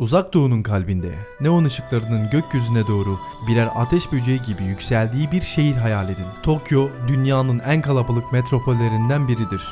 Uzak doğunun kalbinde neon ışıklarının gökyüzüne doğru birer ateş böceği gibi yükseldiği bir şehir hayal edin. Tokyo dünyanın en kalabalık metropollerinden biridir.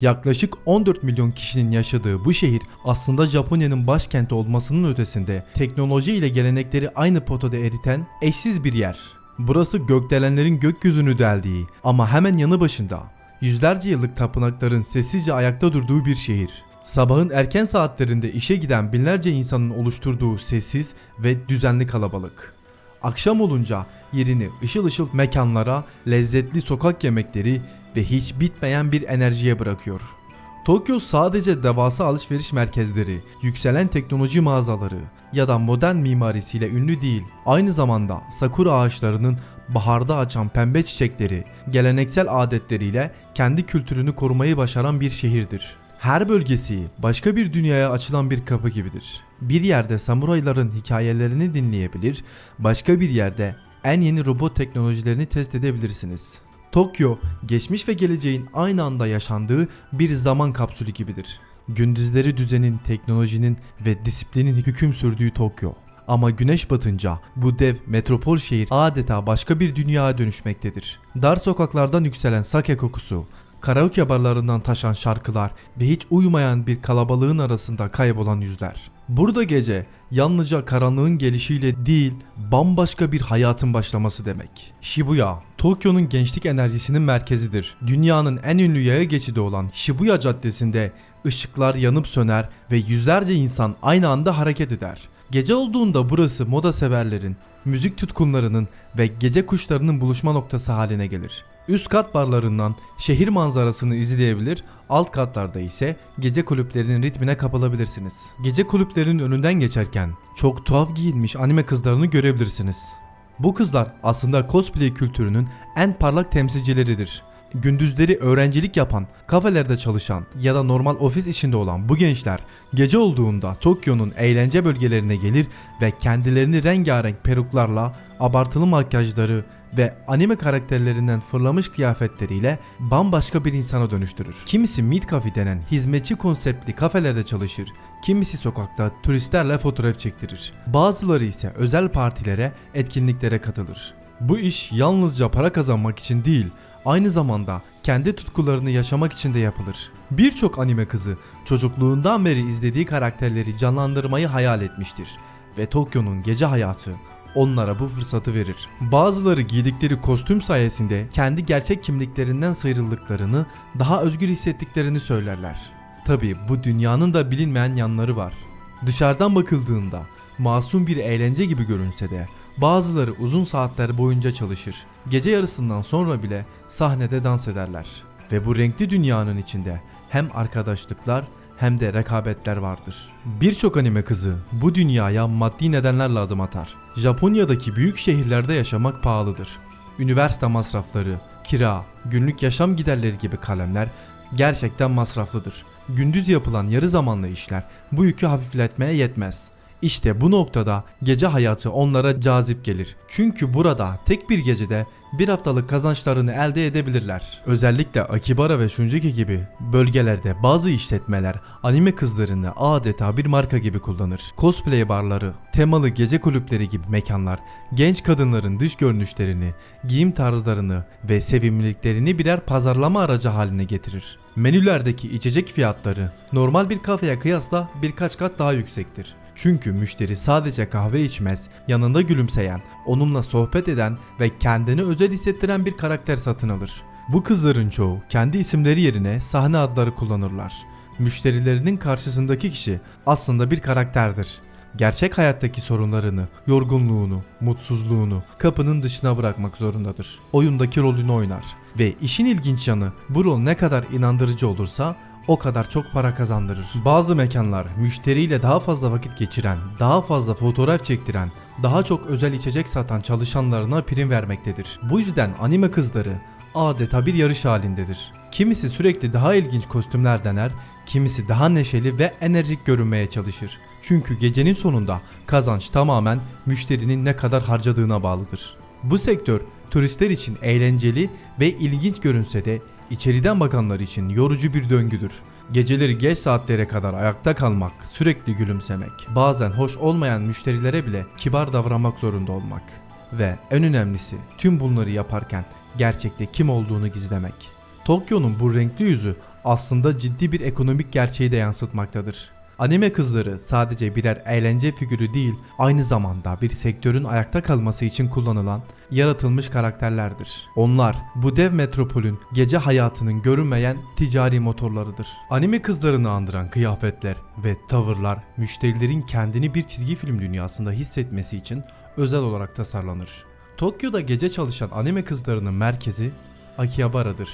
Yaklaşık 14 milyon kişinin yaşadığı bu şehir aslında Japonya'nın başkenti olmasının ötesinde teknoloji ile gelenekleri aynı potada eriten eşsiz bir yer. Burası gökdelenlerin gökyüzünü deldiği ama hemen yanı başında yüzlerce yıllık tapınakların sessizce ayakta durduğu bir şehir. Sabahın erken saatlerinde işe giden binlerce insanın oluşturduğu sessiz ve düzenli kalabalık. Akşam olunca yerini ışıl ışıl mekanlara, lezzetli sokak yemekleri ve hiç bitmeyen bir enerjiye bırakıyor. Tokyo sadece devasa alışveriş merkezleri, yükselen teknoloji mağazaları ya da modern mimarisiyle ünlü değil. Aynı zamanda sakura ağaçlarının baharda açan pembe çiçekleri, geleneksel adetleriyle kendi kültürünü korumayı başaran bir şehirdir. Her bölgesi başka bir dünyaya açılan bir kapı gibidir. Bir yerde samurayların hikayelerini dinleyebilir, başka bir yerde en yeni robot teknolojilerini test edebilirsiniz. Tokyo, geçmiş ve geleceğin aynı anda yaşandığı bir zaman kapsülü gibidir. Gündüzleri düzenin, teknolojinin ve disiplinin hüküm sürdüğü Tokyo. Ama güneş batınca bu dev metropol şehir adeta başka bir dünyaya dönüşmektedir. Dar sokaklardan yükselen sake kokusu, karaoke barlarından taşan şarkılar ve hiç uyumayan bir kalabalığın arasında kaybolan yüzler. Burada gece yalnızca karanlığın gelişiyle değil, bambaşka bir hayatın başlaması demek. Shibuya, Tokyo'nun gençlik enerjisinin merkezidir. Dünyanın en ünlü yaya geçidi olan Shibuya Caddesi'nde ışıklar yanıp söner ve yüzlerce insan aynı anda hareket eder. Gece olduğunda burası moda severlerin, müzik tutkunlarının ve gece kuşlarının buluşma noktası haline gelir. Üst kat barlarından şehir manzarasını izleyebilir, alt katlarda ise gece kulüplerinin ritmine kapılabilirsiniz. Gece kulüplerinin önünden geçerken çok tuhaf giyinmiş anime kızlarını görebilirsiniz. Bu kızlar aslında cosplay kültürünün en parlak temsilcileridir. Gündüzleri öğrencilik yapan, kafelerde çalışan ya da normal ofis işinde olan bu gençler gece olduğunda Tokyo'nun eğlence bölgelerine gelir ve kendilerini rengarenk peruklarla, abartılı makyajları ve anime karakterlerinden fırlamış kıyafetleriyle bambaşka bir insana dönüştürür. Kimisi mid cafe denen hizmetçi konseptli kafelerde çalışır, kimisi sokakta turistlerle fotoğraf çektirir. Bazıları ise özel partilere, etkinliklere katılır. Bu iş yalnızca para kazanmak için değil, aynı zamanda kendi tutkularını yaşamak için de yapılır. Birçok anime kızı çocukluğundan beri izlediği karakterleri canlandırmayı hayal etmiştir ve Tokyo'nun gece hayatı onlara bu fırsatı verir. Bazıları giydikleri kostüm sayesinde kendi gerçek kimliklerinden sıyrıldıklarını, daha özgür hissettiklerini söylerler. Tabi bu dünyanın da bilinmeyen yanları var. Dışarıdan bakıldığında masum bir eğlence gibi görünse de bazıları uzun saatler boyunca çalışır. Gece yarısından sonra bile sahnede dans ederler. Ve bu renkli dünyanın içinde hem arkadaşlıklar hem de rekabetler vardır. Birçok anime kızı bu dünyaya maddi nedenlerle adım atar. Japonya'daki büyük şehirlerde yaşamak pahalıdır. Üniversite masrafları, kira, günlük yaşam giderleri gibi kalemler gerçekten masraflıdır. Gündüz yapılan yarı zamanlı işler bu yükü hafifletmeye yetmez. İşte bu noktada gece hayatı onlara cazip gelir. Çünkü burada tek bir gecede bir haftalık kazançlarını elde edebilirler. Özellikle Akibara ve Shunjiki gibi bölgelerde bazı işletmeler anime kızlarını adeta bir marka gibi kullanır. Cosplay barları, temalı gece kulüpleri gibi mekanlar genç kadınların dış görünüşlerini, giyim tarzlarını ve sevimliliklerini birer pazarlama aracı haline getirir. Menülerdeki içecek fiyatları normal bir kafeye kıyasla birkaç kat daha yüksektir. Çünkü müşteri sadece kahve içmez, yanında gülümseyen, onunla sohbet eden ve kendini özel hissettiren bir karakter satın alır. Bu kızların çoğu kendi isimleri yerine sahne adları kullanırlar. Müşterilerinin karşısındaki kişi aslında bir karakterdir. Gerçek hayattaki sorunlarını, yorgunluğunu, mutsuzluğunu kapının dışına bırakmak zorundadır. Oyundaki rolünü oynar ve işin ilginç yanı bu rol ne kadar inandırıcı olursa o kadar çok para kazandırır. Bazı mekanlar müşteriyle daha fazla vakit geçiren, daha fazla fotoğraf çektiren, daha çok özel içecek satan çalışanlarına prim vermektedir. Bu yüzden anime kızları adeta bir yarış halindedir. Kimisi sürekli daha ilginç kostümler dener, kimisi daha neşeli ve enerjik görünmeye çalışır. Çünkü gecenin sonunda kazanç tamamen müşterinin ne kadar harcadığına bağlıdır. Bu sektör turistler için eğlenceli ve ilginç görünse de içeriden bakanlar için yorucu bir döngüdür. Geceleri geç saatlere kadar ayakta kalmak, sürekli gülümsemek, bazen hoş olmayan müşterilere bile kibar davranmak zorunda olmak ve en önemlisi tüm bunları yaparken gerçekte kim olduğunu gizlemek. Tokyo'nun bu renkli yüzü aslında ciddi bir ekonomik gerçeği de yansıtmaktadır. Anime kızları sadece birer eğlence figürü değil, aynı zamanda bir sektörün ayakta kalması için kullanılan yaratılmış karakterlerdir. Onlar bu dev metropolün gece hayatının görünmeyen ticari motorlarıdır. Anime kızlarını andıran kıyafetler ve tavırlar müşterilerin kendini bir çizgi film dünyasında hissetmesi için özel olarak tasarlanır. Tokyo'da gece çalışan anime kızlarının merkezi Akihabara'dır.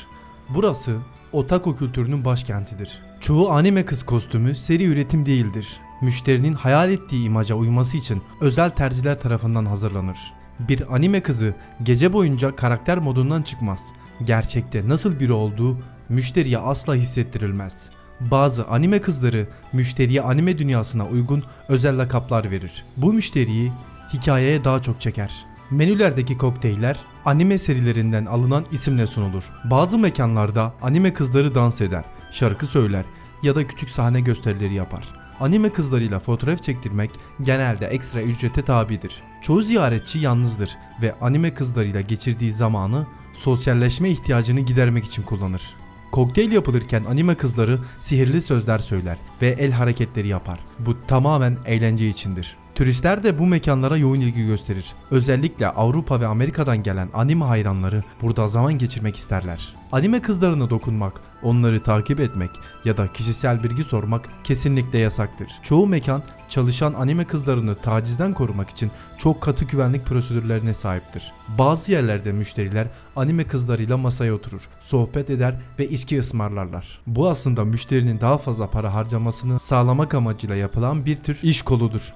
Burası otaku kültürünün başkentidir. Çoğu anime kız kostümü seri üretim değildir. Müşterinin hayal ettiği imaja uyması için özel terziler tarafından hazırlanır. Bir anime kızı gece boyunca karakter modundan çıkmaz. Gerçekte nasıl biri olduğu müşteriye asla hissettirilmez. Bazı anime kızları müşteriye anime dünyasına uygun özel lakaplar verir. Bu müşteriyi hikayeye daha çok çeker. Menülerdeki kokteyller anime serilerinden alınan isimle sunulur. Bazı mekanlarda anime kızları dans eder, şarkı söyler ya da küçük sahne gösterileri yapar. Anime kızlarıyla fotoğraf çektirmek genelde ekstra ücrete tabidir. Çoğu ziyaretçi yalnızdır ve anime kızlarıyla geçirdiği zamanı sosyalleşme ihtiyacını gidermek için kullanır. Kokteyl yapılırken anime kızları sihirli sözler söyler ve el hareketleri yapar. Bu tamamen eğlence içindir. Turistler de bu mekanlara yoğun ilgi gösterir. Özellikle Avrupa ve Amerika'dan gelen anime hayranları burada zaman geçirmek isterler. Anime kızlarına dokunmak, onları takip etmek ya da kişisel bilgi sormak kesinlikle yasaktır. Çoğu mekan çalışan anime kızlarını tacizden korumak için çok katı güvenlik prosedürlerine sahiptir. Bazı yerlerde müşteriler anime kızlarıyla masaya oturur, sohbet eder ve içki ısmarlarlar. Bu aslında müşterinin daha fazla para harcamasını sağlamak amacıyla yapılan bir tür iş koludur.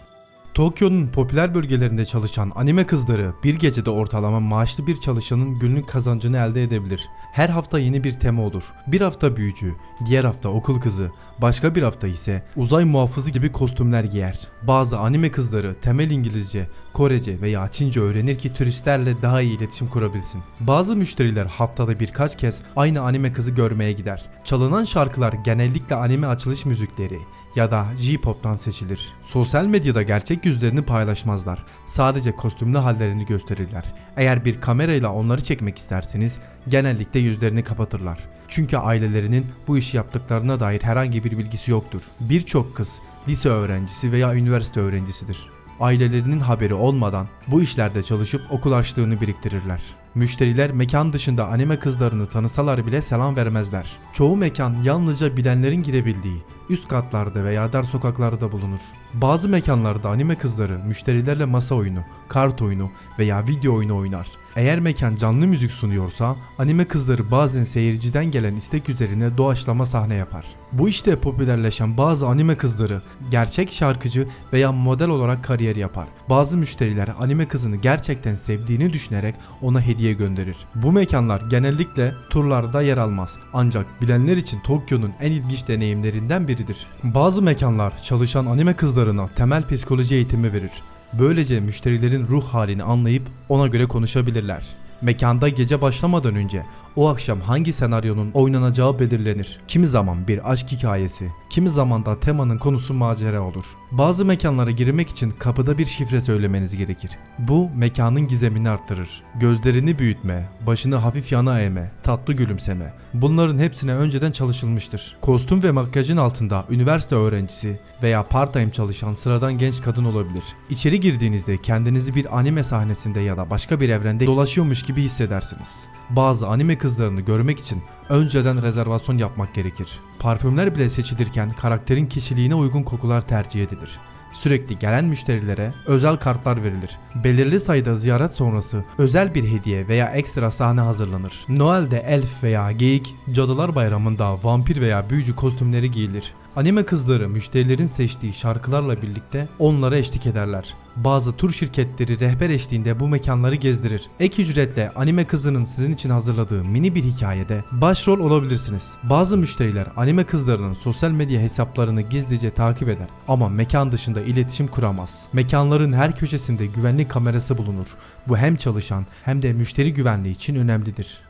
Tokyo'nun popüler bölgelerinde çalışan anime kızları bir gecede ortalama maaşlı bir çalışanın günlük kazancını elde edebilir. Her hafta yeni bir tema olur. Bir hafta büyücü, diğer hafta okul kızı, başka bir hafta ise uzay muhafızı gibi kostümler giyer. Bazı anime kızları temel İngilizce, Korece veya Çince öğrenir ki turistlerle daha iyi iletişim kurabilsin. Bazı müşteriler haftada birkaç kez aynı anime kızı görmeye gider. Çalınan şarkılar genellikle anime açılış müzikleri ya da J-pop'tan seçilir. Sosyal medyada gerçek yüzlerini paylaşmazlar. Sadece kostümlü hallerini gösterirler. Eğer bir kamerayla onları çekmek isterseniz genellikle yüzlerini kapatırlar. Çünkü ailelerinin bu işi yaptıklarına dair herhangi bir bilgisi yoktur. Birçok kız lise öğrencisi veya üniversite öğrencisidir. Ailelerinin haberi olmadan bu işlerde çalışıp okul harçlığını biriktirirler. Müşteriler mekan dışında anime kızlarını tanısalar bile selam vermezler. Çoğu mekan yalnızca bilenlerin girebildiği üst katlarda veya dar sokaklarda bulunur. Bazı mekanlarda anime kızları müşterilerle masa oyunu, kart oyunu veya video oyunu oynar. Eğer mekan canlı müzik sunuyorsa anime kızları bazen seyirciden gelen istek üzerine doğaçlama sahne yapar. Bu işte popülerleşen bazı anime kızları gerçek şarkıcı veya model olarak kariyer yapar. Bazı müşteriler anime kızını gerçekten sevdiğini düşünerek ona hediye gönderir. Bu mekanlar genellikle turlarda yer almaz. Ancak bilenler için Tokyo'nun en ilginç deneyimlerinden biridir. Bazı mekanlar çalışan anime kızlarına temel psikoloji eğitimi verir. Böylece müşterilerin ruh halini anlayıp ona göre konuşabilirler. Mekanda gece başlamadan önce o akşam hangi senaryonun oynanacağı belirlenir. Kimi zaman bir aşk hikayesi, kimi zaman da temanın konusu macera olur. Bazı mekanlara girmek için kapıda bir şifre söylemeniz gerekir. Bu mekanın gizemini arttırır. Gözlerini büyütme, başını hafif yana eğme, tatlı gülümseme. Bunların hepsine önceden çalışılmıştır. Kostüm ve makyajın altında üniversite öğrencisi veya part-time çalışan sıradan genç kadın olabilir. İçeri girdiğinizde kendinizi bir anime sahnesinde ya da başka bir evrende dolaşıyormuş gibi hissedersiniz. Bazı anime kızlarını görmek için önceden rezervasyon yapmak gerekir. Parfümler bile seçilirken karakterin kişiliğine uygun kokular tercih edilir. Sürekli gelen müşterilere özel kartlar verilir. Belirli sayıda ziyaret sonrası özel bir hediye veya ekstra sahne hazırlanır. Noel'de elf veya geyik, Cadılar Bayramı'nda vampir veya büyücü kostümleri giyilir. Anime kızları müşterilerin seçtiği şarkılarla birlikte onlara eşlik ederler. Bazı tur şirketleri rehber eşliğinde bu mekanları gezdirir. Ek ücretle anime kızının sizin için hazırladığı mini bir hikayede başrol olabilirsiniz. Bazı müşteriler anime kızlarının sosyal medya hesaplarını gizlice takip eder ama mekan dışında iletişim kuramaz. Mekanların her köşesinde güvenlik kamerası bulunur. Bu hem çalışan hem de müşteri güvenliği için önemlidir.